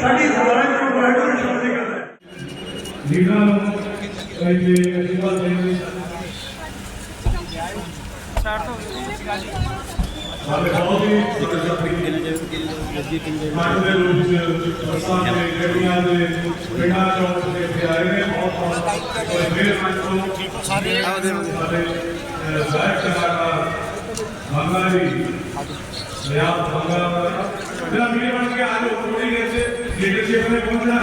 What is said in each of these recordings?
ਸਾਡੀ ਸਮਾਜ ਨੂੰ ਵਾਹਿਗੁਰੂ ਸ਼ਬਦ ਕਰਦਾ ਹੈ ਲੀਡਰਾਂ ਨੂੰ ਕਹਿੰਦੇ ਅਸ਼ੀਰਵਾਦ ਦੇਣ ਲਈ ਸਾਡੇ ਬਹੁਤ ਹੀ ਮਨ ਦੇ ਰੂਪ ਚ ਬੱਸਾਂ ਦੇ ਗੱਡੀਆਂ ਦੇ ਪਿੰਡਾਂ ਚੌਂਕ ਦੇ ਇੱਥੇ ਆਏ ਨੇ ਬਹੁਤ ਬਹੁਤ ਮਿਹਰਬਾਨੀ ਤੋਂ ਸਾਰੇ ਸਾਡੇ ਅਹ, ਸਾਹਿਬ ਕਲਾਕਾਰ ਮੰਗਾ ਜੀ ਲਿਆ ਮੰਗਾ ਮੇਰਾ ਵੀਰ ਬਣ ਕੇ ਆਜੋ ਥੋੜੀ ਦੇਰ ਸੇ ਲੀਡਰਸ਼ਿਪ ਨੇ ਪਹੁੰਚਣਾ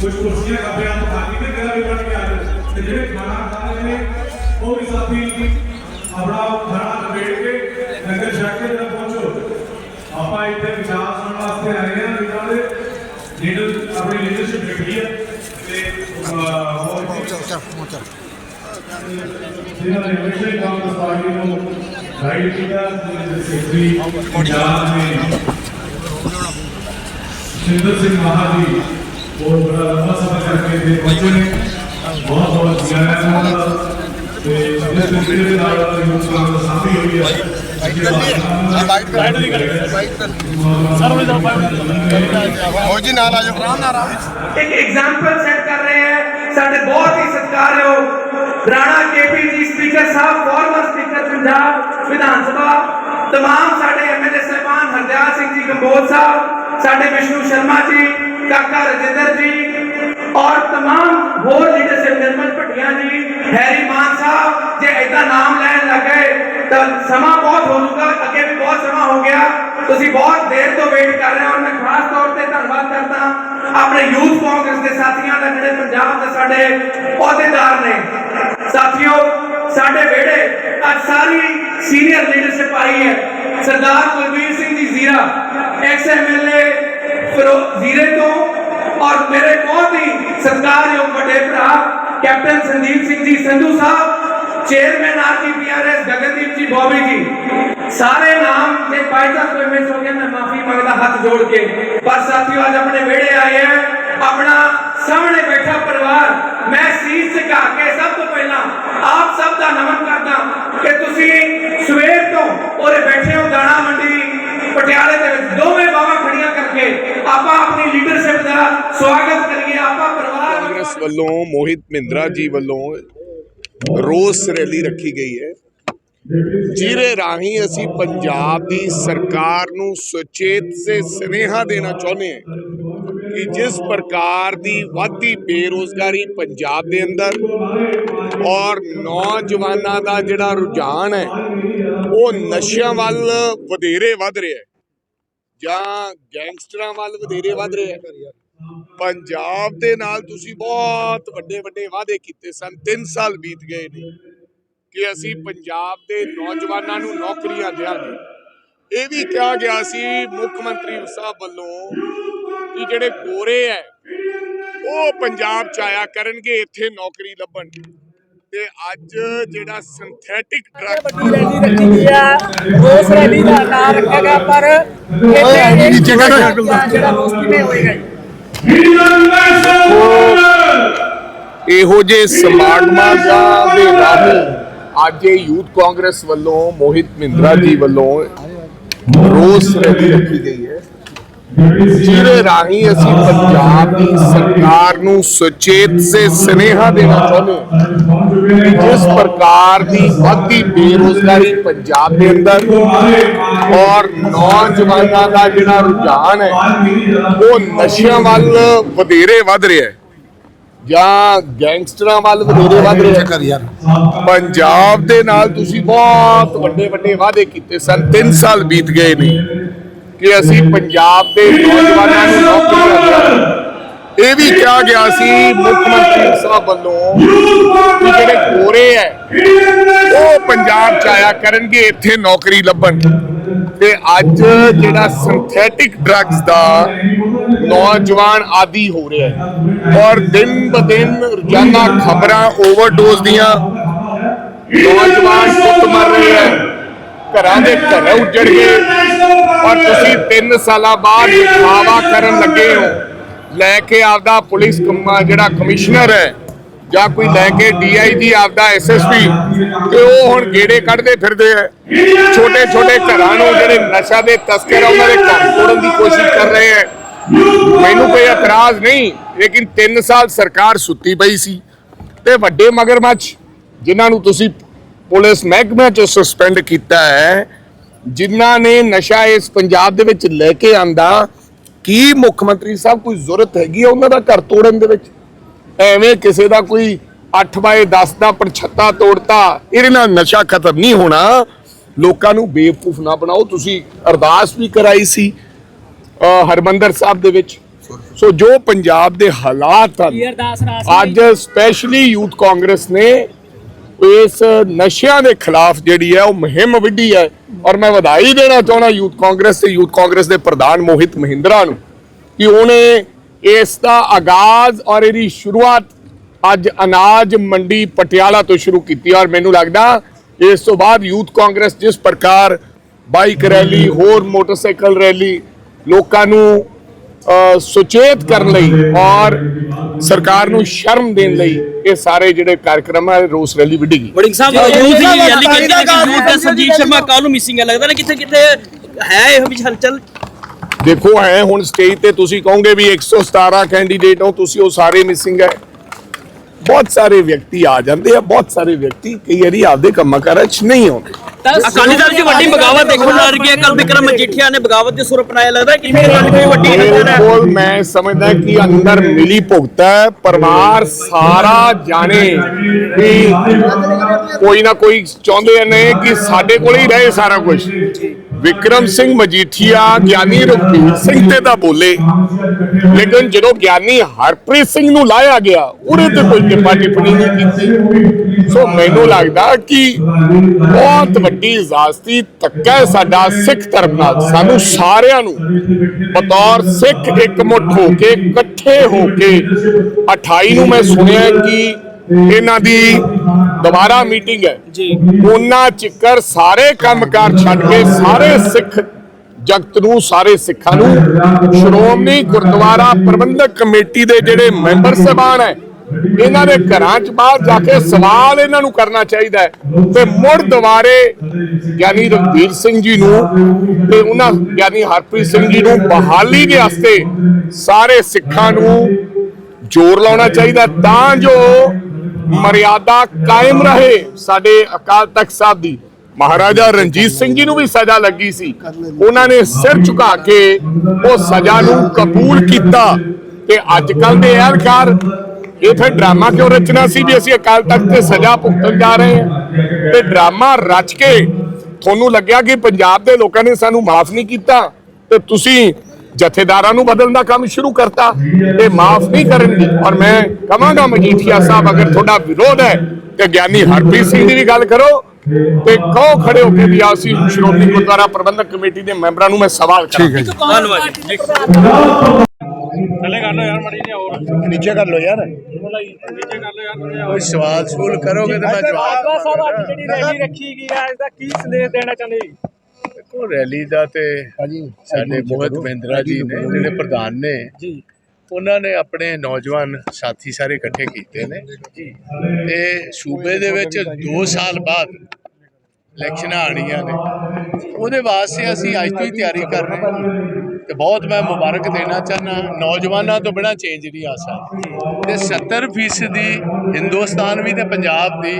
ਕੁਝ ਕੁਰਸੀਆਂ ਕੱਪਿਆਂ ਤੋਂ ਖਾਲੀ ਤੇ ਮੇਰਾ ਵੀ ਬਣ ਕੇ ਆਜੋ ਤੇ ਜਿਹੜੇ ਖਾਣਾ ਖਾ ਰਹੇ ਨੇ ਉਹ ਵੀ ਸਾਥੀ ਆਪਣਾ ਖਾਣਾ ਲਪੇਟ ਕੇ ਲੰਗਰ ਛਕ ਕੇ ਜਰਾ ਪਹੁੰਚੋ। ਆਪਾਂ ਇੱਥੇ ਵਿਚਾਰ ਸੁਣਨ ਵਾਸਤੇ ਆਏ ਹਾਂ ਲੀਡਰਾਂ ਦੇ। ਲੀਡਰ ਆਪਣੀ ਲੀਡਰਸ਼ਿਪ ਰੱਖੀ ਹੈ। ਤੇ ਹੋਰ ਪਹੁੰਚੋ ਜਿਨ੍ਹਾਂ ਨੇ ਹਮੇਸ਼ਾ ਹੀ ਕਾਂਗਰਸ ਪਾਰਟੀ ਨੂੰ ਗਾਈਡ ਕੀਤਾ ਜਿਹਦੇ ਸੈਕਟਰੀ ਪੰਜਾਬ ਨੇ شندر سنگھ مہاجی وہ بڑا لمبا سفر کر کے دے پہنچے نے بہت بہت جانا چاہوں گا جس طریقے سے دعوت علی مسلمان کا ساتھی ہوئی ہے ایک ایگزامپل سیٹ کر رہے ہیں سارے بہت ہی Satkar Rana K P ji speaker sahib former speaker Punjab Vidhan Sabha تمام سارے ایم ایل اے صاحبان ہردیال سنگھ جی کمبوج صاحب ਸਾਡੇ ਵਿਸ਼ਨੂੰ ਸ਼ਰਮਾ ਜੀ ਕਾਕਾ ਰਜਿੰਦਰ ਜੀ ਔਰ तमाम ਹੋਰ ਲੀਡਰਸ਼ਿਪ ਨਿਰਮਲ ਭਟੀਆ ਜੀ ਹੈਰੀ ਮਾਨ ਸਾਹਿਬ ਜੇ ਇਦਾਂ ਨਾਮ ਲੈਣ ਲੱਗੇ ਤਾਂ ਸਮਾਂ ਬਹੁਤ ਹੋ ਜਾਊਗਾ ਅੱਗੇ ਵੀ ਬਹੁਤ ਸਮਾਂ ਹੋ ਗਿਆ ਤੁਸੀਂ ਬਹੁਤ ਦੇਰ ਤੋਂ ਵੇਟ ਕਰ ਰਹੇ ਹੋ ਔਰ ਮੈਂ ਖਾਸ ਤੌਰ ਤੇ ਧੰਨਵਾਦ ਕਰਦਾ ਆਪਣੇ ਯੂਥ ਕਾਂਗਰਸ ਦੇ ਸਾਥੀਆਂ ਦਾ ਜਿਹੜੇ ਪੰਜਾਬ ਦੇ ਸਾਡੇ ਅਹੁਦੇਦਾਰ ਨੇ ਸਾਥੀਓ ਸਾਡੇ ਵਿਹੜੇ ਅੱਜ ਸਾਰੀ ਸੀਨੀਅਰ ਲੀਡਰਸ਼ਿਪ ਆਈ ਹੈ ਸਰਦਾਰ ਕੁਲਵੀਰ ਸਿੰਘ ਜੀ ਜ਼ੀਰਾ ਐਕਸ ਐਮਐਲਏ ਫਿਰੋ ਜ਼ੀਰੇ ਤੋਂ ਔਰ ਮੇਰੇ ਬਹੁਤ ਹੀ ਸਤਿਕਾਰਯੋਗ ਵੱਡੇ ਭਰਾ captain Sandeep Singh ji Sandhu sahib chairman RGPRS Gagandeep ji Bobby ji ਸਾਰੇ ਨਾਮ ਜੇ ਬਾਈਚਾਂਸ ਕੋਈ ਮਿਸ ਹੋ ਗਿਆ ਮੈਂ ਮਾਫੀ ਮੰਗਦਾ ਹੱਥ ਜੋੜ ਕੇ ਪਰ ਸਾਥੀਓ ਅੱਜ ਆਪਣੇ ਵਿਹੜੇ ਆਏ ਆ ਆਪਣਾ ਸਾਹਮਣੇ ਬੈਠਾ ਪਰਿਵਾਰ, ਮੈਂ ਸੀਸ ਝੁਕਾ ਕੇ ਸਭ ਤੋਂ ਪਹਿਲਾਂ ਆਪ ਸਭ ਦਾ ਨਮਨ ਕਰਦਾ ਕਿ ਤੁਸੀਂ ਸਵੇਰ ਤੋਂ ਉਰੇ ਬੈਠੇ ਹੋ ਦਾਣਾ ਮੰਡੀ, ਪਟਿਆਲੇ ਦੇ ਵਿੱਚ। ਦੋਵੇਂ ਬਾਹਾਂ ਖੜੀਆਂ ਕਰਕੇ ਆਪਾਂ ਆਪਣੀ ਲੀਡਰਸ਼ਿਪ ਦਾ ਸਵਾਗਤ ਕਰੀਏ, ਆਪਾਂ ਪਰਿਵਾਰ ਕਾਂਗਰਸ ਵੱਲੋਂ, ਮੋਹਿਤ ਮਹਿੰਦਰਾ ਜੀ ਵੱਲੋਂ ਰੋਸ ਰੈਲੀ ਰੱਖੀ ਗਈ ਹੈ। ਜਿਹਦੇ ਰਾਹੀਂ ਅਸੀਂ ਪੰਜਾਬ ਦੀ ਸਰਕਾਰ ਨੂੰ ਸੁਚੇਤ ਸੇ ਸਨੇਹਾ ਦੇਣਾ ਚਾਹੁੰਦੇ ਹਾਂ। ਕਿ ਜਿਸ ਪ੍ਰਕਾਰ ਦੀ ਵੱਧਦੀ ਬੇਰੋਜ਼ਗਾਰੀ ਪੰਜਾਬ ਦੇ ਅੰਦਰ ਔਰ ਨੌਜਵਾਨਾਂ ਦਾ ਜਿਹੜਾ ਰੁਝਾਨ ਹੈ, ਉਹ ਨਸ਼ਿਆਂ ਵੱਲ ਵਧੇਰੇ ਵੱਧ ਰਿਹਾ ਹੈ ਜਾਂ ਗੈਂਗਸਟਰਾਂ ਵੱਲ ਵਧੇਰੇ ਵੱਧ ਰਿਹਾ ਹੈ। ਪੰਜਾਬ ਦੇ ਨਾਲ ਤੁਸੀਂ ਬਹੁਤ ਵੱਡੇ ਵੱਡੇ ਵਾਅਦੇ ਕੀਤੇ ਸਨ 3 ਸਾਲ ਬੀਤ ਗਏ ਨੇ ਕਿ ਅਸੀਂ ਪੰਜਾਬ ਦੇ ਨੌਜਵਾਨਾਂ ਨੂੰ ਨੌਕਰੀਆਂ ਦੇਵਾਂਗੇ ਇਹ ਵੀ ਕਿਹਾ ਗਿਆ ਸੀ ਮੁੱਖ ਮੰਤਰੀ ਸਾਹਿਬ ਵੱਲੋਂ ਕਿ ਜਿਹੜੇ ਗੋਰੇ ਐ ਉਹ ਪੰਜਾਬ ਚ ਆਇਆ ਕਰਨਗੇ ਇੱਥੇ ਨੌਕਰੀ ਲੱਭਣ। ਤੇ ਅੱਜ ਜਿਹੜਾ ਸਿੰਥੈਟਿਕ ਡਰੱਗ ਵੱਡੀ ਰੈਲੀ ਰੱਖੀ ਗਈ ਆ। ਰੋਸ ਰੈਲੀ ਦਾ ਨਾਮ ਰੱਖਿਆ ਗਿਆ ਪਰ ਇਹ ਜਿਹੜਾ ਰੋਸ ਕਿਵੇਂ ਹੋਏਗਾ ਜੀ? ਇਹੋ ਜੇ ਸਮਾਗਮਾਂ ਦਾ ਦੇ ਰਾਹੀਂ ਅੱਜ ਇਹ ਯੂਥ ਕਾਂਗਰਸ ਵੱਲੋਂ ਮੋਹਿਤ ਮਹਿੰਦਰਾ ਜੀ ਵੱਲੋਂ ਰੋਸ ਰੈਲੀ ਰੱਖੀ ਗਈ ਹੈ। ਜਿਹਦੇ ਰਾਹੀਂ ਅਸੀਂ ਪੰਜਾਬ ਦੀ ਸਰਕਾਰ ਨੂੰ ਸੁਚੇਤ ਸੇ ਸਨੇਹਾ ਦੇਣਾ ਚਾਹੁੰਦੇ ਹਾਂ ਜਿਸ ਪ੍ਰਕਾਰ ਦੀ ਵੱਧਦੀ ਬੇਰੋਜ਼ਗਾਰੀ ਪੰਜਾਬ ਦੇ ਅੰਦਰ ਔਰ ਨੌਜਵਾਨਾਂ ਦਾ ਜਿਹੜਾ ਰੁਝਾਨ ਹੈ, ਉਹ ਨਸ਼ਿਆਂ ਵੱਲ ਵਧੇਰੇ ਵੱਧ ਰਿਹਾ ਹੈ ਜਾਂ ਗੈਂਗਸਟਰਾਂ ਵੱਲ ਵਧੇਰੇ ਵੱਧ ਰਿਹਾ ਯਾਰ ਪੰਜਾਬ ਦੇ ਨਾਲ ਤੁਸੀਂ ਬਹੁਤ ਵੱਡੇ ਵੱਡੇ ਵਾਅਦੇ ਕੀਤੇ ਸਨ 3 ਸਾਲ ਬੀਤ ਗਏ ਨੇ। ਕਿ ਅਸੀਂ ਪੰਜਾਬ ਦੇ ਨੌਜਵਾਨਾਂ ਨੂੰ ਨੌਕਰੀ ਦੇਵਾਂਗੇ ਇਹ ਵੀ ਕਿਹਾ ਗਿਆ ਸੀ ਮੁੱਖ ਮੰਤਰੀ ਸਾਹਿਬ ਵੱਲੋਂ ਕਿ ਜਿਹੜੇ ਗੋਰੇ ਐ ਉਹ ਪੰਜਾਬ ਚ ਆਇਆ ਕਰਨਗੇ, ਇੱਥੇ ਨੌਕਰੀ ਲੱਭਣ। ਤੇ ਅੱਜ ਜਿਹੜਾ ਸਿੰਥੈਟਿਕ ਡਰੱਗਸ ਦਾ ਨੌਜਵਾਨ ਆਦੀ ਹੋ ਰਿਹਾ ਹੈ ਔਰ ਦਿਨ ਬ ਦਿਨ ਰੋਜ਼ਾਨਾ ਖਬਰਾਂ ਓਵਰਡੋਜ਼ ਦੀਆਂ ਨੌਜਵਾਨ ਪੁੱਤ ਮਰ ਰਹੇ ਹੈ। ਘਰਾਂ ਦੇ ਘਰ ਉੱਜੜ ਗਏ। ਔਰ ਤੁਸੀਂ 3 ਸਾਲਾਂ ਬਾਅਦ ਦਿਖਾਵਾ ਕਰਨ ਲੱਗੇ ਹੋ। ਲੈ ਕੇ ਆਪਦਾ ਪੁਲਿਸ ਜਿਹੜਾ ਕਮਿਸ਼ਨਰ ਹੈ, ਜਾਂ ਕੋਈ ਲੈ ਕੇ ਡੀਆਈਜੀ ਆਪਦਾ ਐਸਐਸਪੀ ਤੇ ਉਹ ਹੁਣ ਗੇੜੇ ਕੱਢਦੇ ਫਿਰਦੇ ਆ। ਛੋਟੇ ਛੋਟੇ ਘਰਾਂ ਨੂੰ ਜਿਹੜੇ ਨਸ਼ਾ ਦੇ ਤਸਕਰ ਆ, ਉਹਨਾਂ ਦੇ ਘਰ ਤੋੜਨ ਦੀ ਕੋਸ਼ਿਸ਼ ਕਰ ਰਹੇ ਆ। ਮੈਨੂੰ ਕੋਈ ਇਤਰਾਜ਼ ਨਹੀਂ, ਲੇਕਿਨ 3 ਸਾਲ ਸਰਕਾਰ ਸੁੱਤੀ ਪਈ ਸੀ। ਤੇ ਵੱਡੇ ਮਗਰਮੱਛ, ਜਿਨ੍ਹਾਂ ਨੂੰ ਤੁਸੀਂ ਪੁਲਿਸ ਮਹਿਕਮੇ ਚ ਸਸਪੈਂਡ ਕੀਤਾ ਹੈ। ਜਿਨ੍ਹਾਂ ਨੇ ਨਸ਼ਾ ਇਸ ਪੰਜਾਬ ਦੇ ਵਿੱਚ ਲੈ ਕੇ ਆਂਦਾ। ਕੀ ਮੁੱਖ ਮੰਤਰੀ ਸਾਹਿਬ ਕੋਈ ਜ਼ਰੂਰਤ ਹੈਗੀ ਉਹਨਾਂ ਦਾ ਘਰ ਤੋੜਨ ਦੇ ਵਿੱਚ? ਐਵੇਂ ਕਿਸੇ ਦਾ ਕੋਈ 8 ਬਾਏ 10 ਦਾ ਪਰਛੱਤਾ ਤੋੜਤਾ ਇਹਦੇ ਨਾਲ ਨਸ਼ਾ ਖਤਮ ਨਹੀਂ ਹੋਣਾ। ਲੋਕਾਂ ਨੂੰ ਬੇਵਕੂਫ ਨਾ ਬਣਾਓ ਤੁਸੀਂ ਅਰਦਾਸ ਵੀ ਕਰਾਈ ਸੀ ਹਰਮੰਦਰ ਸਾਹਿਬ ਦੇ ਵਿੱਚ। ਸੋ ਜੋ ਪੰਜਾਬ ਦੇ ਹਾਲਾਤ ਹਨ ਅੱਜ ਸਪੈਸ਼ਲੀ ਯੂਥ ਕਾਂਗਰਸ ਨੇ ਇਸ ਨਸ਼ਿਆਂ ਦੇ ਖਿਲਾਫ ਜਿਹੜੀ ਹੈ ਉਹ ਮੁਹਿੰਮ ਵਿੱਢੀ ਹੈ। ਔਰ ਮੈਂ ਵਧਾਈ ਦੇਣਾ ਚਾਹੁੰਦਾ ਯੂਥ ਕਾਂਗਰਸ ਤੇ ਯੂਥ ਕਾਂਗਰਸ ਦੇ ਪ੍ਰਧਾਨ ਮੋਹਿਤ ਮਹਿੰਦਰਾ ਨੂੰ ਕਿ ਉਹਨੇ ਇਸ ਦਾ ਆਗਾਜ਼ ਔਰ ਇਹਦੀ ਸ਼ੁਰੂਆਤ ਅੱਜ ਅਨਾਜ ਮੰਡੀ ਪਟਿਆਲਾ ਤੋਂ ਸ਼ੁਰੂ ਕੀਤੀ ਔਰ ਮੈਨੂੰ ਲੱਗਦਾ ਇਸ ਤੋਂ ਬਾਅਦ ਯੂਥ ਕਾਂਗਰਸ ਜਿਸ ਪ੍ਰਕਾਰ ਬਾਈਕ ਰੈਲੀ, ਹੋਰ ਮੋਟਰਸਾਈਕਲ ਰੈਲੀ ਲੋਕਾਂ ਨੂੰ ਸੁਚੇਤ ਕਰਨ ਲਈ ਔਰ ਸਰਕਾਰ ਨੂੰ ਸ਼ਰਮ ਦੇਣ ਲਈ ਇਹ ਸਾਰੇ ਜਿਹੜੇ ਕਾਰਜਕ੍ਰਮ ਹੈ ਰੋਸ ਰੈਲੀ ਵਿੱਢੀ ਵੜਿੰਗ ਸਾਹਿਬ ਯੂਥ ਦੀ ਰੈਲੀ ਕੀਤੀ ਹੈ ਕਿ ਸੰਜੀਤ ਸ਼ਰਮਾ ਕੱਲ ਨੂੰ ਮਿਸਿੰਗ ਹੈ ਲੱਗਦਾ ਨਾ ਕਿੱਥੇ ਕਿੱਥੇ ਹੈ ਇਹੋ ਜਿਹੀ ਹਲਚਲ? ਦੇਖੋ ਹੈ ਹੁਣ ਸਟੇਜ ਤੇ ਤੁਸੀਂ ਕਹੋਗੇ ਵੀ 117 ਕੈਂਡੀਡੇਟ ਹੋ ਤੁਸੀਂ ਉਹ ਸਾਰੇ ਮਿਸਿੰਗ ਹੈ। ਬਹੁਤ ਸਾਰੇ ਵਿਅਕਤੀ ਆ ਜਾਂਦੇ ਆ ਬਹੁਤ ਸਾਰੇ ਵਿਅਕਤੀ ਕਈ ਵਾਰੀ ਆਪਦੇ ਕੰਮਾਂ ਕਾਰਾਂ 'ਚ ਨਹੀਂ ਆਉਂਦੇ। ਅਕਾਲੀ ਦਲ 'ਚ ਵੱਡੀ ਬਗਾਵਤ ਦੇਖਣ ਨੂੰ ਲੱਗ ਰਹੀ ਹੈ ਕੱਲ ਵਿਕਰਮ ਮਜੀਠੀਆ ਨੇ ਬਗਾਵਤ ਦੇ ਸੁਰ ਅਪਣਾਇਆ ਲੱਗਦਾ ਕਿ ਇਹ ਗੱਲ ਕੋਈ ਵੱਡੀ ਹਲਚਲ ਹੈ। ਬਿਲਕੁਲ ਮੈਂ ਸਮਝਦਾ ਕਿ ਅੰਦਰ ਮਿਲੀ ਭੁਗਤ ਹੈ ਪਰਿਵਾਰ ਸਾਰਾ ਜਾਣੇ ਕਿ ਕੋਈ ਨਾ ਕੋਈ ਚਾਹੁੰਦੇ ਨੇ ਕਿ ਸਾਡੇ ਕੋਲ ਹੀ ਰਹੇ ਸਾਰਾ ਕੁਝ ਵਿਕਰਮ ਸਿੰਘ ਮਜੀਠੀਆ ਗਿਆਨੀ ਰਘਬੀਰ ਸਿੰਘ ਤੇ ਤਾਂ ਬੋਲੇ। ਲੇਕਿਨ ਜਦੋਂ ਗਿਆਨੀ ਹਰਪ੍ਰੀਤ ਸਿੰਘ ਨੂੰ ਲਾਇਆ ਗਿਆ, ਉਹਦੇ ਤੇ ਕੋਈ ਟਿੱਪਾ ਟਿੱਪਣੀ ਨਹੀਂ ਕੀਤੀ। ਸੋ ਮੈਨੂੰ ਲੱਗਦਾ ਕਿ ਬਹੁਤ ਵੱਡੀ ਇਜਾਜ਼ਤੀ ਧੱਕਾ ਸਾਡਾ ਸਿੱਖ ਧਰਮ ਨਾਲ। ਸਾਨੂੰ ਸਾਰਿਆਂ ਨੂੰ ਬਤੌਰ ਸਿੱਖ ਇਕਮੁੱਠ ਹੋ ਕੇ, ਇਕੱਠੇ ਹੋ ਕੇ 28 ਨੂੰ ਮੈਂ ਸੁਣਿਆ ਕਿ ਇਹਨਾਂ ਦੀ ਦੁਬਾਰਾ ਮੀਟਿੰਗ ਹੈ। ਜੀ। ਉਹਨਾਂ ਚਿੱਕਰ ਸਾਰੇ ਕੰਮਕਾਰ ਛੱਡ ਕੇ ਸਾਰੇ ਸਿੱਖ ਜਗਤ ਨੂੰ ਸਾਰੇ ਸਿੱਖਾਂ ਨੂੰ ਸ਼੍ਰੋਮਣੀ ਗੁਰਦੁਆਰਾ ਪ੍ਰਬੰਧਕ ਕਮੇਟੀ ਦੇ ਜਿਹੜੇ ਮੈਂਬਰ ਸਹਿਬਾਨ ਹੈ ਇਹਨਾਂ ਦੇ ਘਰਾਂ 'ਚ ਬਾਹਰ ਜਾ ਕੇ ਸਵਾਲ ਇਹਨਾਂ ਨੂੰ ਕਰਨਾ ਚਾਹੀਦਾ ਹੈ। ਤੇ ਮੁੜ ਦੁਬਾਰੇ ਗਿਆਨੀ ਰਘਬੀਰ ਸਿੰਘ ਜੀ ਨੂੰ ਤੇ ਉਹਨਾਂ ਗਿਆਨੀ ਹਰਪ੍ਰੀਤ ਸਿੰਘ ਜੀ ਨੂੰ ਬਹਾਲੀ ਦੇ ਵਾਸਤੇ ਸਾਰੇ ਸਿੱਖਾਂ ਨੂੰ ਜ਼ੋਰ ਲਾਉਣਾ ਚਾਹੀਦਾ ਤਾਂ ਜੋ ਮਰਿਆਦਾ ਕਾਇਮ ਰਹੇ ਸਾਡੇ ਅਕਾਲ ਤਖਤ ਸਾਹਿਬ ਦੀ। ਮਹਾਰਾਜਾ ਰਣਜੀਤ ਸਿੰਘ ਜੀ ਨੂੰ ਵੀ ਸਜ਼ਾ ਲੱਗੀ ਸੀ। ਉਹਨਾਂ ਨੇ ਸਿਰ ਝੁਕਾ ਕੇ ਉਹ ਸਜ਼ਾ ਨੂੰ ਕਬੂਲ ਕੀਤਾ। ਤੇ ਅੱਜ ਕੱਲ ਦੇ ਅਹਿਲਕਾਰ ਇਹ ਫਿਰ ਡਰਾਮਾ ਕਿਉਂ ਰਚਨਾ ਸੀ ਵੀ ਅਸੀਂ ਅਕਾਲ ਤਖਤ ਤੇ ਸਜ਼ਾ ਭੁਗਤਣ ਜਾ ਰਹੇ ਹਾਂ? ਤੇ ਡਰਾਮਾ ਰਚ ਕੇ ਤੁਹਾਨੂੰ ਲੱਗਿਆ ਕਿ ਪੰਜਾਬ ਦੇ ਲੋਕਾਂ ਨੇ ਸਾਨੂੰ ਮਾਫ ਨਹੀਂ ਕੀਤਾ? ਤੇ ਤੁਸੀਂ ਜਥੇਦਾਰਾਂ ਨੂੰ ਬਦਲਣ ਦਾ ਕੰਮ ਸ਼ੁਰੂ ਕਰਤਾ ਤੇ ਮਾਫ ਨਹੀਂ ਕਰਨਗੇ। ਔਰ ਮੈਂ ਕਹਾਂਗਾ ਮਜੀਠੀਆ ਸਾਹਿਬ ਅਗਰ ਤੁਹਾਡਾ ਵਿਰੋਧ ਹੈ ਤੇ ਗਿਆਨੀ ਹਰਪ੍ਰੀਤ ਸਿੰਘ ਦੀ ਵੀ ਗੱਲ ਕਰੋ ਤੇ ਕਹੋ ਖੜੇ ਹੋ ਕੇ ਵੀ ਅਸੀਂ ਸ਼੍ਰੋਮਣੀ ਗੁਰਦੁਆਰਾ ਪ੍ਰਬੰਧਕ ਕਮੇਟੀ ਦੇ ਮੈਂਬਰਾਂ ਨੂੰ ਮੈਂ ਸਵਾਲ ਕਰਾਂ। ਧੰਨਵਾਦ ਜੀ। ਨੀਚੇ ਕਰ ਲੋ ਯਾਰ। ਕੋਈ ਸਵਾਲ ਸੂਲ ਕਰੋਗੇ ਤੇ ਮੈਂ ਜਵਾਬ ਸਾਹਿਬ ਅੱਜ ਜਿਹੜੀ ਰੈਲੀ ਰੱਖੀ ਗਈ ਹੈ ਇਸ ਦਾ ਕੀ ਸੰਦੇਸ਼ ਦੇਣਾ ਚਾਹੁੰਦੇ ਦੇਖੋ ਰੈਲੀ ਦਾ ਤੇ ਸਾਡੇ ਮੋਹਿਤ ਮਹਿੰਦਰਾ ਜੀ ਨੇ ਜਿਹੜੇ ਪ੍ਰਧਾਨ ਨੇ ਜੀ। ਉਹਨਾਂ ਨੇ ਆਪਣੇ ਨੌਜਵਾਨ ਸਾਥੀ ਸਾਰੇ ਇਕੱਠੇ ਕੀਤੇ ਨੇ। ਤੇ ਸੂਬੇ ਦੇ ਵਿੱਚ 2 ਸਾਲ ਬਾਅਦ ਇਲੈਕਸ਼ਨਾਂ ਆਣੀਆਂ ਨੇ। ਉਹਦੇ ਵਾਸਤੇ ਅਸੀਂ ਅੱਜ ਤੋਂ ਹੀ ਤਿਆਰੀ ਕਰ ਰਹੇ ਹਾਂ। ਤੇ ਬਹੁਤ ਮੈਂ ਮੁਬਾਰਕ ਦੇਣਾ ਚਾਹਨਾ ਨੌਜਵਾਨਾਂ ਤੋਂ ਬਿਨਾ ਚੇਂਜ ਨਹੀਂ ਆ ਸਕਦਾ ਤੇ 70 ਫੀਸਦੀ ਹਿੰਦੁਸਤਾਨ ਵੀ ਤੇ ਪੰਜਾਬ ਦੀ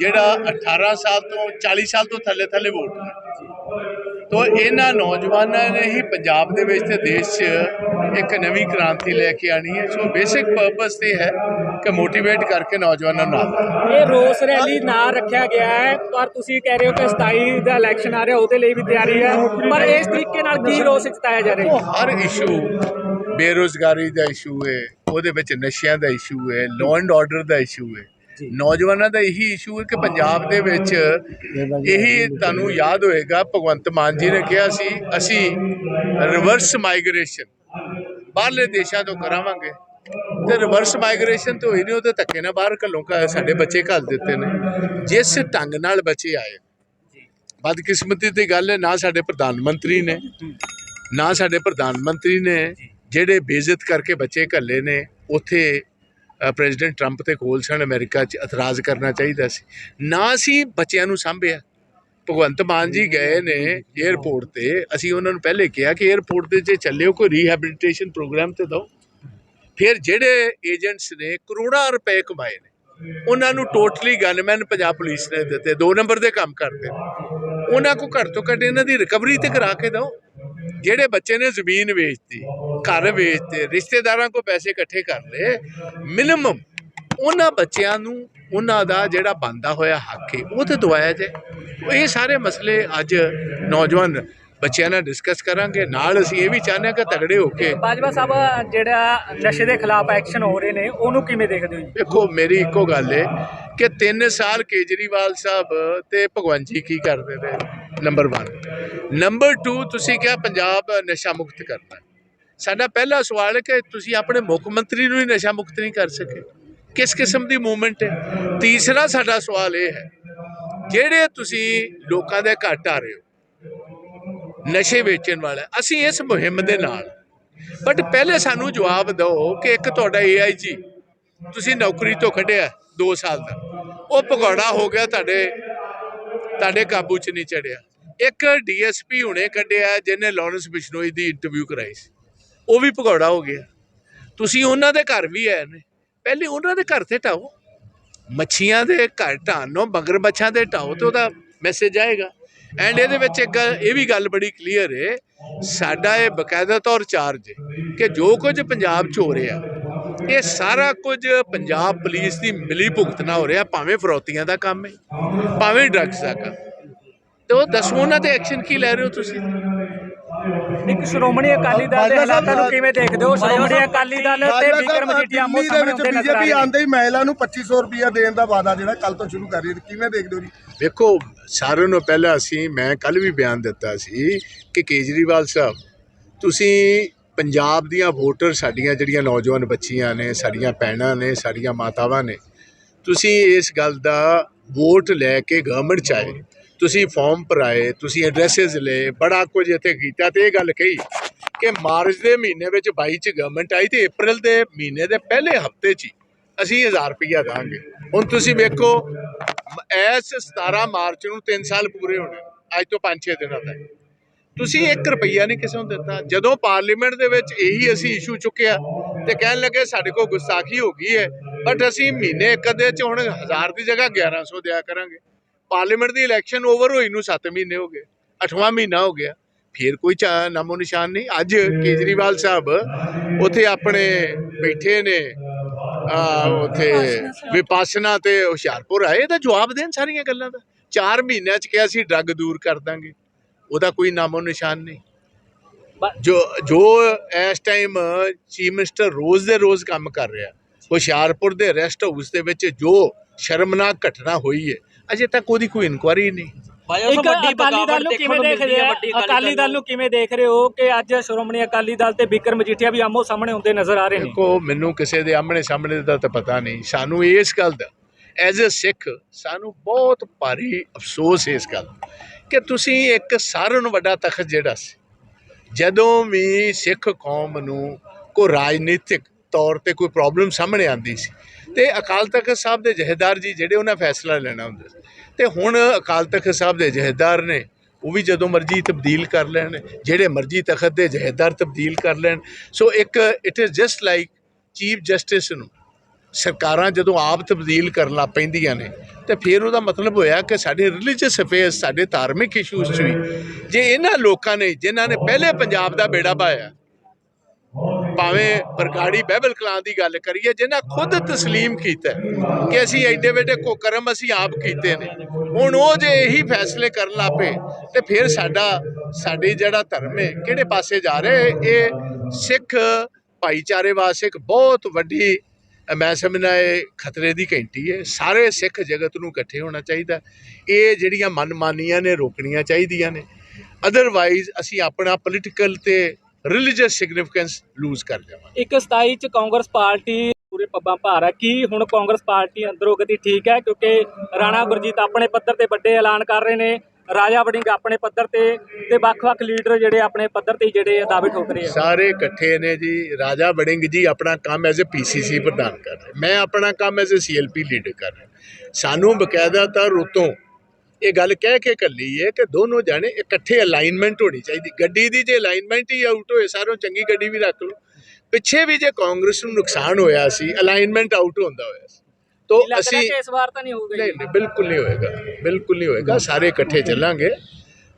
ਜਿਹੜਾ 18 ਸਾਲ ਤੋਂ 40 ਸਾਲ ਤੋਂ ਥੱਲੇ ਥੱਲੇ ਵੋਟ ਨੇ ਤੋ ਇਹਨਾਂ ਨੌਜਵਾਨਾਂ ਨੇ ਹੀ ਪੰਜਾਬ ਦੇ ਵਿੱਚ ਤੇ ਦੇਸ਼ 'ਚ ਇੱਕ ਨਵੀਂ ਕ੍ਰਾਂਤੀ ਲੈ ਕੇ ਆਣੀ ਹੈ। ਸੋ ਬੇਸਿਕ ਪਰਪਸ ਤੇ ਹੈ ਕਿ ਮੋਟੀਵੇਟ ਕਰਕੇ ਨੌਜਵਾਨਾਂ ਨੂੰ ਇਹ ਰੋਸ ਰੈਲੀ ਨਾ ਰੱਖਿਆ ਗਿਆ ਹੈ ਪਰ ਤੁਸੀਂ ਕਹਿ ਰਹੇ ਹੋ ਕਿ 27 ਦਾ ਇਲੈਕਸ਼ਨ ਆ ਰਿਹਾ ਉਹਦੇ ਲਈ ਵੀ ਤਿਆਰੀ ਹੈ। ਪਰ ਇਸ ਤਰੀਕੇ ਨਾਲ ਕੀ ਰੋਸ ਜਤਾਇਆ ਜਾ ਰਿਹਾ ਹੈ? ਹਰ ਇਸ਼ੂ ਬੇਰੋਜ਼ਗਾਰੀ ਦਾ ਇਸ਼ੂ ਹੈ ਉਹਦੇ ਵਿੱਚ ਨਸ਼ਿਆਂ ਦਾ ਇਸ਼ੂ ਹੈ ਲਾਅ ਐਂਡ ਆਰਡਰ ਦਾ ਇਸ਼ੂ ਹੈ। ਨੌਜਵਾਨਾਂ ਦਾ ਇਹੀ ਇਸ਼ੂ ਹੈ ਕਿ ਪੰਜਾਬ ਦੇ ਵਿੱਚ ਇਹੀ ਤੁਹਾਨੂੰ ਯਾਦ ਹੋਏਗਾ ਭਗਵੰਤ ਮਾਨ ਜੀ ਨੇ ਕਿਹਾ ਸੀ ਅਸੀਂ ਰਿਵਰਸ ਮਾਈਗ੍ਰੇਸ਼ਨ ਬਾਹਰਲੇ ਦੇਸ਼ਾਂ ਤੋਂ ਕਰਾਵਾਂਗੇ। ਤੇ ਰਿਵਰਸ ਮਾਈਗ੍ਰੇਸ਼ਨ ਤੋਂ ਹੋਈ ਨਹੀਂ ਉਹ ਤੇ ਧੱਕੇ ਨਾਲ ਬਾਹਰ ਘੱਲੋਂ ਸਾਡੇ ਬੱਚੇ ਘੱਲ ਦਿੱਤੇ ਨੇ। ਜਿਸ ਢੰਗ ਨਾਲ ਬੱਚੇ ਆਏ ਬਦਕਿਸਮਤੀ ਦੀ ਗੱਲ ਹੈ ਨਾ ਸਾਡੇ ਪ੍ਰਧਾਨ ਮੰਤਰੀ ਨੇ ਨਾ ਸਾਡੇ ਪ੍ਰਧਾਨ ਮੰਤਰੀ ਨੇ ਜਿਹੜੇ ਬੇਇੱਜ਼ਤ ਕਰਕੇ ਬੱਚੇ ਘੱਲੇ ਨੇ ਉੱਥੇ ਪ੍ਰੈਜ਼ੀਡੈਂਟ ਟਰੰਪ ਤੇ ਕੋਲ ਸਨ, ਅਮਰੀਕਾ 'ਚ ਇਤਰਾਜ਼ ਕਰਨਾ ਚਾਹੀਦਾ ਸੀ। ਨਾ ਸੀ ਬੱਚਿਆਂ ਨੂੰ ਸਾਂਭਿਆ। ਭਗਵੰਤ ਮਾਨ ਜੀ ਗਏ ਨੇ 에어ਪੋਰਟ ਤੇ। ਅਸੀਂ ਉਹਨਾਂ ਨੂੰ ਪਹਿਲੇ ਕਿਹਾ ਕਿ 에어ਪੋਰਟ ਤੇ ਜੇ ਚੱਲਿਓ, ਕੋਈ ਰੀਹੈਬਿਲਿਟੇਸ਼ਨ ਪ੍ਰੋਗਰਾਮ ਤੇ ਦਿਓ। ਫਿਰ ਜਿਹੜੇ ਏਜੰਟਸ ਨੇ ਕਰੋੜਾਂ ਰੁਪਏ ਕਮਾਏ ਨੇ, ਉਹਨਾਂ ਨੂੰ ਟੋਟਲੀ ਗਨਮੈਨ ਪੰਜਾਬ ਪੁਲਿਸ ਨੇ ਦਿੱਤੇ। ਦੋ ਨੰਬਰ ਦੇ ਕੰਮ ਕਰਦੇ ਉਹਨਾਂ ਕੋ ਘਰ ਤੋਂ ਘੱਟ ਇਹਨਾਂ ਦੀ ਰਿਕਵਰੀ ਤੇ ਕਰਾ ਕੇ ਦਿਓ। ਜਿਹੜੇ ਬੱਚੇ ਨੇ ਜ਼ਮੀਨ ਵੇਚਤੀ ਘਰ ਵੇਚਤੇ ਰਿਸ਼ਤੇਦਾਰਾਂ ਕੋ ਪੈਸੇ ਇਕੱਠੇ ਕਰ ਲਏ ਮਿਨੀਮਮ ਉਹਨਾਂ ਬੱਚਿਆਂ ਨੂੰ ਉਹਨਾਂ ਦਾ ਜਿਹੜਾ ਬੰਦਾ ਹੋਇਆ ਹੱਕ ਹੈ ਉਹ ਤੇ ਦਵਾਇਆ ਜਾਏ। ਇਹ ਸਾਰੇ ਮਸਲੇ ਅੱਜ ਨੌਜਵਾਨ ਬੱਚਿਆਂ ਨਾਲ ਡਿਸਕਸ ਕਰਾਂਗੇ। ਨਾਲ ਅਸੀਂ ਇਹ ਵੀ ਚਾਹੁੰਦੇ ਹਾਂ ਕਿ ਤਗੜੇ ਹੋ ਕੇ ਬਾਜਵਾ ਸਾਹਿਬ ਜਿਹੜਾ ਨਸ਼ੇ ਦੇ ਖਿਲਾਫ ਐਕਸ਼ਨ ਹੋ ਰਹੇ ਨੇ ਉਹਨੂੰ ਕਿਵੇਂ ਦੇਖਦੇ ਹੋ ਜੀ? ਦੇਖੋ ਮੇਰੀ ਇੱਕੋ ਗੱਲ ਹੈ ਕਿ 3 ਸਾਲ ਕੇਜਰੀਵਾਲ ਸਾਹਿਬ ਤੇ ਭਗਵੰਤ ਜੀ ਕੀ ਕਰਦੇ ਨੇ ਨੰਬਰ 1 ਨੰਬਰ 2 ਤੁਸੀਂ ਕਿਹਾ ਪੰਜਾਬ ਨਸ਼ਾ ਮੁਕਤ ਕਰਨਾ ਸਾਡਾ ਪਹਿਲਾ ਸਵਾਲ ਹੈ ਕਿ ਤੁਸੀਂ ਆਪਣੇ ਮੁੱਖ ਮੰਤਰੀ ਨੂੰ ਹੀ ਨਸ਼ਾ ਮੁਕਤ ਨਹੀਂ ਕਰ ਸਕੇ। ਕਿਸ ਕਿਸਮ ਦੀ ਮੂਵਮੈਂਟ ਹੈ? ਤੀਸਰਾ ਸਾਡਾ ਸਵਾਲ ਇਹ ਹੈ, ਜਿਹੜੇ ਤੁਸੀਂ ਲੋਕਾਂ ਦੇ ਘਰ ਢਾਹ ਰਹੇ ਹੋ, ਨਸ਼ੇ ਵੇਚਣ ਵਾਲਾ, ਅਸੀਂ ਇਸ ਮੁਹਿੰਮ ਦੇ ਨਾਲ। ਬਟ ਪਹਿਲੇ ਸਾਨੂੰ ਜਵਾਬ ਦਿਓ ਕਿ ਇੱਕ ਤੁਹਾਡਾ ਏਆਈਜੀ ਤੁਸੀਂ ਨੌਕਰੀ ਤੋਂ ਕੱਢਿਆ 2 ਸਾਲ ਦਾ। ਉਹ ਭਗੌੜਾ ਹੋ ਗਿਆ, ਤੁਹਾਡੇ ਤੁਹਾਡੇ ਕਾਬੂ 'ਚ ਨਹੀਂ ਚੜਿਆ। ਇੱਕ ਡੀਐਸਪੀ ਹੁਣੇ ਕੱਢਿਆ ਜਿਹਨੇ ਲਾਰੈਂਸ ਬਿਸ਼ਨੋਈ ਦੀ ਇੰਟਰਵਿਊ ਕਰਾਈ ਸੀ। ਉਹ ਵੀ ਭਗੌੜਾ ਹੋ ਗਿਆ। ਤੁਸੀਂ ਉਹਨਾਂ ਦੇ ਘਰ ਵੀ ਆਏ ਨੇ। ਪਹਿਲੇ ਉਹਨਾਂ ਦੇ ਘਰ ਤੇ ਢਾਓ ਮੱਛੀਆਂ ਦੇ ਘਰ ਢਾਨੋ ਮਗਰ ਮੱਛਾਂ ਦੇ ਢਾਓ ਤੇ ਉਹਦਾ ਮੈਸੇਜ ਆਏਗਾ। ਐਂਡ ਇਹਦੇ ਵਿੱਚ ਇੱਕ ਇਹ ਵੀ ਗੱਲ ਬੜੀ ਕਲੀਅਰ ਹੈ ਸਾਡਾ ਇਹ ਬਕਾਇਦਾ ਤੌਰ ਚਾਰਜ ਕਿ ਜੋ ਕੁਝ ਪੰਜਾਬ 'ਚ ਹੋ ਰਿਹਾ, ਇਹ ਸਾਰਾ ਕੁਝ ਪੰਜਾਬ ਪੁਲਿਸ ਦੀ ਮਿਲੀ ਭੁਗਤ ਨਾਲ ਹੋ ਰਿਹਾ, ਭਾਵੇਂ ਫਰੋਤੀਆਂ ਦਾ ਕੰਮ ਹੈ ਭਾਵੇਂ ਡਰੱਗਸ ਦਾ ਕੰਮ ਤੇ ਉਹ ਦੱਸੋ ਉਹਨਾਂ ਤੇ ਐਕਸ਼ਨ ਕੀ ਲੈ ਰਹੇ ਹੋ ਤੁਸੀਂ? ਇੱਕ ਸ਼੍ਰੋਮਣੀ ਅਕਾਲੀ ਦਲ ਦੇ ਹਾਲਾਤਾਂ ਨੂੰ ਕਿਵੇਂ ਦੇਖਦੇ ਹੋ? ਸ਼੍ਰੋਮਣੀ ਅਕਾਲੀ ਦਲ ਤੇ ਵਿਕਰਮ ਮਜੀਠੀਆ ਆਮੋ ਦਿੱਲੀ ਦੇ ਵਿੱਚ ਬੀਜੇਪੀ ਆਂਦੇ ਹੀ ਮਹਿਲਾ ਨੂੰ 2500 ਰੁਪਇਆ ਦੇਣ ਦਾ ਵਾਅਦਾ ਜਿਹੜਾ ਕੱਲ ਤੋਂ ਸ਼ੁਰੂ ਕਰ ਰਹੀ ਹੈ। ਕਿਵੇਂ ਦੇਖਦੇ ਹੋ ਜੀ? ਵੇਖੋ ਸਾਰਿਆਂ ਨੂੰ ਪਹਿਲਾਂ ਅਸੀਂ ਮੈਂ ਕੱਲ ਵੀ ਬਿਆਨ ਦਿੱਤਾ ਸੀ ਕਿ ਕੇਜਰੀਵਾਲ ਸਾਹਿਬ ਤੁਸੀਂ ਪੰਜਾਬ ਦੀਆਂ ਵੋਟਰ ਸਾਡੀਆਂ ਜਿਹੜੀਆਂ ਨੌਜਵਾਨ ਬੱਚੀਆਂ ਨੇ ਸਾਡੀਆਂ ਭੈਣਾਂ ਨੇ ਸਾਡੀਆਂ ਮਾਤਾਵਾਂ ਨੇ ਤੁਸੀਂ ਇਸ ਗੱਲ ਦਾ ਵੋਟ ਲੈ ਕੇ ਗਵਰਨਮੈਂਟ ਚ ਆਏ। ਤੁਸੀਂ ਫਾਰਮ ਭਰਾਏ, ਤੁਸੀਂ ਐਡਰੈਸਸ ਲਏ, ਬੜਾ ਕੁਝ ਇੱਥੇ ਕੀਤਾ ਤੇ ਇਹ ਗੱਲ ਕਹੀ ਕਿ ਮਾਰਚ ਦੇ ਮਹੀਨੇ ਵਿੱਚ 22 ਚ ਗਵਰਨਮੈਂਟ ਆਈ ਤੇ ਅਪ੍ਰੈਲ ਦੇ ਮਹੀਨੇ ਦੇ ਪਹਿਲੇ ਹਫ਼ਤੇ 'ਚ ਹੀ ਅਸੀਂ 1000 ਰੁਪਈਆ ਦਾਂਗੇ। ਹੁਣ ਤੁਸੀਂ ਵੇਖੋ ਮ- ਇਸ 17 ਮਾਰਚ ਨੂੰ 3 ਸਾਲ ਪੂਰੇ ਹੋਣੇ, ਅੱਜ ਤੋਂ 5-6 ਦਿਨਾਂ ਤੱਕ। ਤੁਸੀਂ 1 ਰੁਪਈਆ ਨਹੀਂ ਕਿਸੇ ਨੂੰ ਦਿੱਤਾ। ਜਦੋਂ ਪਾਰਲੀਮੈਂਟ ਦੇ ਵਿੱਚ ਇਹੀ ਅਸੀਂ ਇਸ਼ੂ ਚੁੱਕਿਆ ਤੇ ਕਹਿਣ ਲੱਗੇ ਸਾਡੇ ਕੋਲ ਗੁਸਤਾਖੀ ਹੋ ਗਈ ਹੈ ਬਟ ਅਸੀਂ ਮਹੀਨੇ ਇੱਕ ਅੱਧੇ ਚ ਹੁਣ 1000 ਦੀ ਜਗ੍ਹਾ 1100 ਦਿਆ ਕਰਾਂਗੇ। ਪਾਰਲੀਮੈਂਟ ਦੀ ਇਲੈਕਸ਼ਨ ਓਵਰ ਹੋਈ ਨੂੰ 7 ਮਹੀਨੇ ਹੋ ਗਏ 8ਵਾਂ ਮਹੀਨਾ ਹੋ ਗਿਆ। ਫਿਰ ਕੋਈ ਨਾਮੋ ਨਿਸ਼ਾਨ ਨਹੀਂ। ਅੱਜ ਕੇਜਰੀਵਾਲ ਸਾਹਿਬ ਉੱਥੇ ਆਪਣੇ ਬੈਠੇ ਨੇ ਆ ਉੱਥੇ ਵਿਪਾਸਨਾ ਤੇ ਹੁਸ਼ਿਆਰਪੁਰ ਆਏ ਇਹਦਾ ਜਵਾਬ ਦੇਣ ਸਾਰੀਆਂ ਗੱਲਾਂ ਦਾ। 4 ਮਹੀਨਿਆਂ ਚ ਕਿਹਾ ਸੀ ਡਰੱਗ ਦੂਰ ਕਰ ਦਾਂਗੇ। ਉਹਦਾ ਕੋਈ ਨਾਮੋ ਨਿਸ਼ਾਨ ਨਹੀਂ। ਜੋ ਜੋ ਇਸ ਟਾਈਮ ਚੀਫ ਮਿਨਿਸਟਰ ਰੋਜ਼ ਦੇ ਰੋਜ਼ ਕੰਮ ਕਰ ਰਿਹਾ ਹੁਸ਼ਿਆਰਪੁਰ ਦੇ ਰੈਸਟ ਹਾਊਸ ਦੇ ਵਿੱਚ ਜੋ ਸ਼ਰਮਨਾਕ ਘਟਨਾ ਹੋਈ ਹੈ ਅਜੇ ਤੱਕ ਉਹਦੀ ਕੋਈ ਇਨਕੁਆਰੀ ਨਹੀਂ। ਇੱਕ ਅਕਾਲੀ ਦਲ ਨੂੰ ਕਿਵੇਂ ਦੇਖਦੇ ਆ ਅਕਾਲੀ ਦਲ ਨੂੰ ਕਿਵੇਂ ਦੇਖ ਰਹੇ ਹੋ ਕਿ ਅੱਜ ਸ਼੍ਰੋਮਣੀ ਅਕਾਲੀ ਦਲ ਤੇ ਵਿਕਰਮ ਮਜੀਠੀਆ ਵੀ ਆਮੋ ਸਾਹਮਣੇ ਹੁੰਦੇ ਨਜ਼ਰ ਆ ਰਹੇ ਨੇ? ਦੇਖੋ ਮੈਨੂੰ ਕਿਸੇ ਦੇ ਆਮਣੇ ਸਾਹਮਣੇ ਦਾ ਤਾਂ ਪਤਾ ਨਹੀਂ। ਸਾਨੂੰ ਇਸ ਗੱਲ ਦਾ ਐਜ਼ ਅ ਸਿੱਖ ਸਾਨੂੰ ਬਹੁਤ ਭਾਰੀ ਅਫਸੋਸ ਹੈ ਇਸ ਗੱਲ ਕਿ ਤੁਸੀਂ ਇੱਕ ਸਾਰਿਆਂ ਨੂੰ ਵੱਡਾ ਤਖਤ ਜਿਹੜਾ ਸੀ ਜਦੋਂ ਵੀ ਸਿੱਖ ਕੌਮ ਨੂੰ ਕੋਈ ਰਾਜਨੀਤਿਕ ਤੌਰ ਤੇ ਕੋਈ ਪ੍ਰੋਬਲਮ ਸਾਹਮਣੇ ਆਂਦੀ ਸੀ ਤੇ ਅਕਾਲ ਤਖਤ ਸਾਹਿਬ ਦੇ ਜਹੇਦਾਰ ਜੀ ਜਿਹੜੇ ਉਹਨਾਂ ਫੈਸਲਾ ਲੈਣਾ ਹੁੰਦਾ ਸੀ। ਤੇ ਹੁਣ ਅਕਾਲ ਤਖਤ ਸਾਹਿਬ ਦੇ ਜਹੇਦਾਰ ਨੇ, ਉਹ ਵੀ ਜਦੋਂ ਮਰਜ਼ੀ ਤਬਦੀਲ ਕਰ ਲੈਣ, ਜਿਹੜੇ ਮਰਜ਼ੀ ਤਖਤ ਦੇ ਜਹੇਦਾਰ ਤਬਦੀਲ ਕਰ ਲੈਣ। ਸੋ ਇੱਕ it is just like chief justice ਨੂੰ ਸਰਕਾਰਾਂ ਜਦੋਂ ਆਪ ਤਬਦੀਲ ਕਰਨ ਲੱਗ ਪੈਂਦੀਆਂ ਨੇ, ਤੇ ਫਿਰ ਉਹਦਾ ਮਤਲਬ ਹੋਇਆ ਕਿ ਸਾਡੇ ਰਿਲੀਜੀਅਸ ਅਫੇਅਰਸ ਸਾਡੇ ਧਾਰਮਿਕ ਇਸ਼ੂਜ਼ 'ਚ ਵੀ, ਜੇ ਇਹਨਾਂ ਲੋਕਾਂ ਨੇ, ਜਿਨ੍ਹਾਂ ਨੇ ਪਹਿਲੇ ਪੰਜਾਬ ਦਾ ਬੇੜਾ ਪਾਇਆ ਭਾਵੇਂ ਬਰਗਾੜੀ ਬਹਿਬਲ ਕਲਾਂ ਦੀ ਗੱਲ ਕਰੀਏ ਜਿਨ੍ਹਾਂ ਖੁਦ ਤਸਲੀਮ ਕੀਤਾ ਕਿ ਅਸੀਂ ਐਡੇ ਵੱਡੇ ਕੁਕਰਮ ਅਸੀਂ ਆਪ ਕੀਤੇ ਨੇ। ਹੁਣ ਉਹ ਜੇ ਇਹੀ ਫੈਸਲੇ ਕਰਨ ਲੱਪੇ ਤੇ ਫਿਰ ਸਾਡਾ, ਸਾਡੇ ਜਿਹੜਾ ਧਰਮ ਹੈ, ਕਿਹੜੇ ਪਾਸੇ ਜਾ ਰਿਹਾ ਇਹ ਸਿੱਖ ਭਾਈਚਾਰੇ ਵਾਸਤੇ ਇੱਕ ਬਹੁਤ ਵੱਡੀ, ਮੈਂ ਸਮਝਦਾ ਇਹ ਖਤਰੇ ਦੀ ਘੰਟੀ ਹੈ। ਸਾਰੇ ਸਿੱਖ ਜਗਤ ਨੂੰ ਇਕੱਠੇ ਹੋਣਾ ਚਾਹੀਦਾ ਇਹ ਜਿਹੜੀਆਂ ਮਨਮਾਨੀਆਂ ਨੇ, ਰੋਕਣੀਆਂ ਚਾਹੀਦੀਆਂ ਨੇ। ਅਦਰਵਾਈਜ਼ ਅਸੀਂ ਆਪਣਾ ਪੋਲੀਟੀਕਲ ਤੇ ਰਿਲੀਜੀਅਸ ਸਿਗਨੀਫੀਕੈਂਸ ਲੂਜ਼ ਕਰ ਜਾਵਾਂਗੇ। ਇੱਕ 27 ਚ ਕਾਂਗਰਸ ਪਾਰਟੀ ਪੂਰੇ ਪੱਬਾਂ ਭਾਰ ਹੈ ਕੀ ਹੁਣ ਕਾਂਗਰਸ ਪਾਰਟੀ ਅੰਦਰੋਂ ਗਤੀ ਠੀਕ ਹੈ? ਕਿਉਂਕਿ ਰਾਣਾ ਗੁਰਜੀਤ ਆਪਣੇ ਪੱਧਰ ਤੇ ਵੱਡੇ ਐਲਾਨ ਕਰ ਰਹੇ ਨੇ। ਰਾਜਾ ਵੜਿੰਗ ਆਪਣੇ ਪੱਧਰ ਤੇ ਤੇ ਵੱਖ-ਵੱਖ ਲੀਡਰ ਜਿਹੜੇ ਆਪਣੇ ਪੱਧਰ ਤੇ ਜਿਹੜੇ ਦਾਅਵੇ ਠੋਕ ਰਹੇ ਆ। ਸਾਰੇ ਇਕੱਠੇ ਨੇ ਜੀ। ਰਾਜਾ ਵੜਿੰਗ ਜੀ ਆਪਣਾ ਕੰਮ ਐਜ਼ ਅ ਪੀਸੀਸੀ ਪ੍ਰਧਾਨ ਕਰ ਰਹੇ ਮੈਂ ਆਪਣਾ ਕੰਮ ਐਜ਼ ਅ ਸੀਐਲਪੀ ਲੀਡਰ ਕਰ ਰਿਹਾ। ਸਾਨੂੰ ਬਕਾਇਦਾ ਤਾਂ ਰੁੱਤੋਂ ਇਹ ਗੱਲ ਕਹਿ ਕੇ ਕੱਲੀ ਹੈ ਕਿ ਦੋਨੋਂ ਜਾਣੇ ਇਕੱਠੇ ਅਲਾਈਨਮੈਂਟ ਹੋਣੀ ਚਾਹੀਦੀ। ਗੱਡੀ ਦੀ ਜੇ ਅਲਾਈਨਮੈਂਟ ਹੀ ਆਊਟ ਹੋਏ ਸਾਰੋਂ ਚੰਗੀ ਗੱਡੀ ਵੀ ਰੱਖ ਲਓ। ਪਿੱਛੇ ਵੀ ਜੇ ਕਾਂਗਰਸ ਨੂੰ ਨੁਕਸਾਨ ਹੋਇਆ ਸੀ ਅਲਾਈਨਮੈਂਟ ਆਊਟ ਹੁੰਦਾ ਹੋਇਆ ਸੀ। ਤੋਂ ਅਸੀਂ ਇਸ ਵਾਰ ਤਾਂ ਨਹੀਂ ਹੋਊਗਾ ਨਹੀਂ ਬਿਲਕੁਲ ਨਹੀਂ ਹੋਏਗਾ ਬਿਲਕੁਲ ਨਹੀਂ ਹੋਏਗਾ। ਸਾਰੇ ਇਕੱਠੇ ਚੱਲਾਂਗੇ।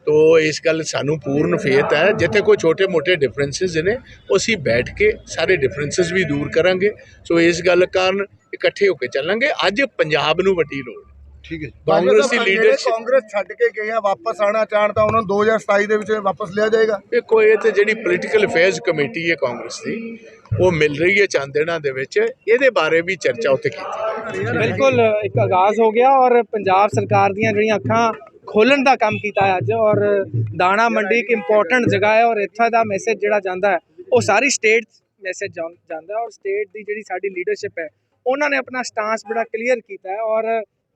ਤੋ ਇਸ ਗੱਲ ਸਾਨੂੰ ਪੂਰਨ ਫੇਥ ਹੈ। ਜਿੱਥੇ ਕੋਈ ਛੋਟੇ-ਮੋਟੇ ਡਿਫਰੈਂਸਸ ਨੇ ਉਹ ਅਸੀਂ ਬੈਠ ਕੇ ਸਾਰੇ ਡਿਫਰੈਂਸਸ ਵੀ ਦੂਰ ਕਰਾਂਗੇ। ਸੋ ਇਸ ਗੱਲ ਕਾਰਨ ਇਕੱਠੇ ਹੋ ਕੇ ਚੱਲਾਂਗੇ। ਅੱਜ ਪੰਜਾਬ ਨੂੰ ਵੱਡੀ ਲੋੜ। ਠੀਕ ਹੈ ਕਾਂਗਰਸ ਦੀ leadership- ਕਾਂਗਰਸ ਛੱਡ ਕੇ ਗਏ ਆ ਵਾਪਸ ਆਣਾ ਚਾਹਣ ਤਾਂ ਉਹਨਾਂ ਨੂੰ 2027 ਦੇ ਵਿੱਚ ਵਾਪਸ ਲਿਆ ਜਾਏਗਾ। ਦੇਖੋ ਇਹ ਤੇ ਜਿਹੜੀ ਪੋਲੀਟੀਕਲ ਅਫੇਅਰਸ ਕਮੇਟੀ ਹੈ ਕਾਂਗਰਸ ਦੀ ਉਹ ਮਿਲ ਰਹੀ ਹੈ ਚਾਂਦੇੜਾ ਦੇ ਵਿੱਚ। ਇਹਦੇ ਬਾਰੇ ਵੀ ਚਰਚਾ ਉੱਥੇ ਕੀਤੀ ਬਿਲਕੁਲ ਇੱਕ ਆਗਾਜ਼ ਹੋ ਗਿਆ ਔਰ ਪੰਜਾਬ ਸਰਕਾਰ ਦੀਆਂ ਜਿਹੜੀਆਂ ਅੱਖਾਂ ਖੋਲਣ ਦਾ ਕੰਮ ਕੀਤਾ ਅੱਜ ਔਰ ਦਾਣਾ ਮੰਡੀ ਇੱਕ ਇੰਪੋਰਟੈਂਟ ਜਗ੍ਹਾ ਹੈ ਔਰ ਇੱਥੋਂ ਦਾ ਮੈਸੇਜ ਜਿਹੜਾ ਜਾਂਦਾ ਹੈ ਉਹ ਸਾਰੀ ਸਟੇਟ ਮੈਸੇਜ ਜਾਂਦਾ ਹੈ ਔਰ ਸਟੇਟ ਦੀ ਜਿਹੜੀ ਸਾਡੀ ਲੀਡਰਸ਼ਿਪ ਹੈ ਉਹਨਾਂ ਨੇ ਆਪਣਾ ਸਟਾਂਸ ਬੜਾ ਕਲੀਅਰ ਕੀਤਾ ਹੈ ਔਰ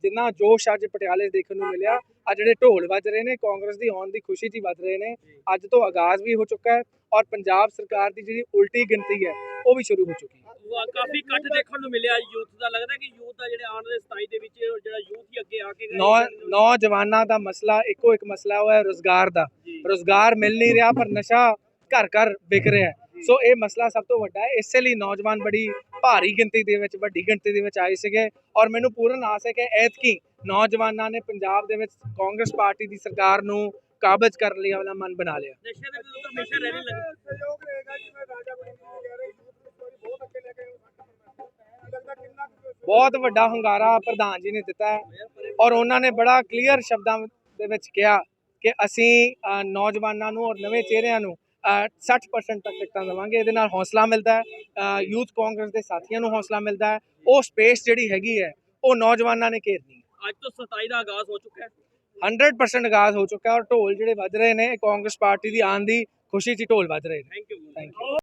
ਜਿੰਨਾ ਜੋਸ਼ ਅੱਜ ਪਟਿਆਲੇ ਦੇਖਣ ਨੂੰ ਮਿਲਿਆ ਆ ਜਿਹੜੇ ਢੋਲ ਵੱਜ ਰਹੇ ਨੇ ਕਾਂਗਰਸ ਦੀ ਆਉਣ ਦੀ ਖੁਸ਼ੀ 'ਚ ਵੱਜ ਰਹੇ ਨੇ ਅੱਜ ਤੋਂ ਆਗਾਜ਼ ਵੀ ਹੋ ਚੁੱਕਾ ਹੈ ਔਰ ਪੰਜਾਬ ਸਰਕਾਰ ਦੀ ਜਿਹੜੀ ਉਲਟੀ ਗਿਣਤੀ ਹੈ ਉਹ ਵੀ ਸ਼ੁਰੂ ਹੋ ਚੁੱਕੀ ਹੈ। ਕਾਫੀ ਇਕੱਠ ਦੇਖਣ ਨੂੰ ਮਿਲਿਆ ਯੂਥ ਦਾ ਲੱਗਦਾ ਕਿ ਯੂਥ ਦਾ ਜਿਹੜੇ ਆਉਣ ਦੇ 27 ਦੇ ਵਿੱਚ ਜਿਹੜਾ ਯੂਥ ਹੀ ਅੱਗੇ ਆ ਕੇ ਨੌ ਨੌਜਵਾਨਾਂ ਦਾ ਮਸਲਾ ਇੱਕੋ ਇੱਕ ਮਸਲਾ ਉਹ ਹੈ ਰੋਜ਼ਗਾਰ ਦਾ। ਰੋਜ਼ਗਾਰ ਮਿਲ ਨਹੀਂ ਰਿਹਾ ਪਰ ਨਸ਼ਾ ਘਰ ਘਰ ਵਿਕ ਰਿਹਾ ਸੋ ਇਹ ਮਸਲਾ ਸਭ ਤੋਂ ਵੱਡਾ ਹੈ ਇਸੇ ਲਈ ਨੌਜਵਾਨ ਬੜੀ ਭਾਰੀ ਗਿਣਤੀ ਦੇ ਵਿੱਚ ਵੱਡੀ ਗਿਣਤੀ ਦੇ ਵਿੱਚ ਆਏ ਸੀਗੇ ਔਰ ਮੈਨੂੰ ਪੂਰਨ ਆਸ ਹੈ ਕਿ ਐਤਕੀ ਨੌਜਵਾਨਾਂ ਨੇ ਪੰਜਾਬ ਦੇ ਵਿੱਚ ਕਾਂਗਰਸ ਪਾਰਟੀ ਦੀ ਸਰਕਾਰ ਨੂੰ ਕਾਬਜ਼ ਕਰਨ ਲਈ ਆਪਣਾ ਮਨ ਬਣਾ ਲਿਆ। ਨਸ਼ੇ ਦੇ ਵਿਰੁੱਧ ਹਮੇਸ਼ਾ ਰੈਲੀ ਲੱਗੀ। ਸਹਿਯੋਗ ਰਹੇਗਾ ਜਿਵੇਂ ਰਾਜਾ ਬਣੀ ਕਹਿ ਰਹੇ ਯੂਥ ਨੂੰ ਬਹੁਤ ਅੱਗੇ ਲੈ ਕੇ ਲੱਗਦਾ ਕਿੰਨਾ ਬਹੁਤ ਵੱਡਾ ਹੁੰਗਾਰਾ ਪ੍ਰਧਾਨ ਜੀ ਨੇ ਦਿੱਤਾ ਹੈ ਔਰ ਉਹਨਾਂ ਨੇ ਬੜਾ ਕਲੀਅਰ ਸ਼ਬਦਾਂ ਦੇ ਵਿੱਚ ਕਿਹਾ ਕਿ ਅਸੀਂ ਨੌਜਵਾਨਾਂ ਨੂੰ ਔਰ ਨਵੇਂ ਚਿਹਰਿਆਂ ਨੂੰ 60% ਤੱਕ ਟਿਕਟਾਂ ਦੇਵਾਂਗੇ। ਇਹਦੇ ਨਾਲ ਹੌਸਲਾ ਮਿਲਦਾ ਹੈ। ਯੂਥ ਕਾਂਗਰਸ ਦੇ ਸਾਥੀਆਂ ਨੂੰ ਹੌਸਲਾ ਮਿਲਦਾ ਹੈ। ਉਹ ਸਪੇਸ ਜਿਹੜੀ ਹੈਗੀ ਹੈ ਉਹ ਨੌਜਵਾਨਾਂ ਨੇ ਘੇਰਨੀ ਹੈ। ਅੱਜ ਤੋਂ 27 ਦਾ ਆਗਾਜ਼ ਹੋ ਚੁੱਕਾ ਹੈ। 100% ਆਗਾਜ਼ ਹੋ ਚੁੱਕਾ ਹੈ ਔਰ ਢੋਲ ਜਿਹੜੇ ਵੱਜ ਰਹੇ ਨੇ ਕਾਂਗਰਸ ਪਾਰਟੀ ਦੀ ਆਉਣ ਦੀ ਖੁਸ਼ੀ 'ਚ ਢੋਲ ਵੱਜ ਰਹੇ ਨੇ। Thank you thank you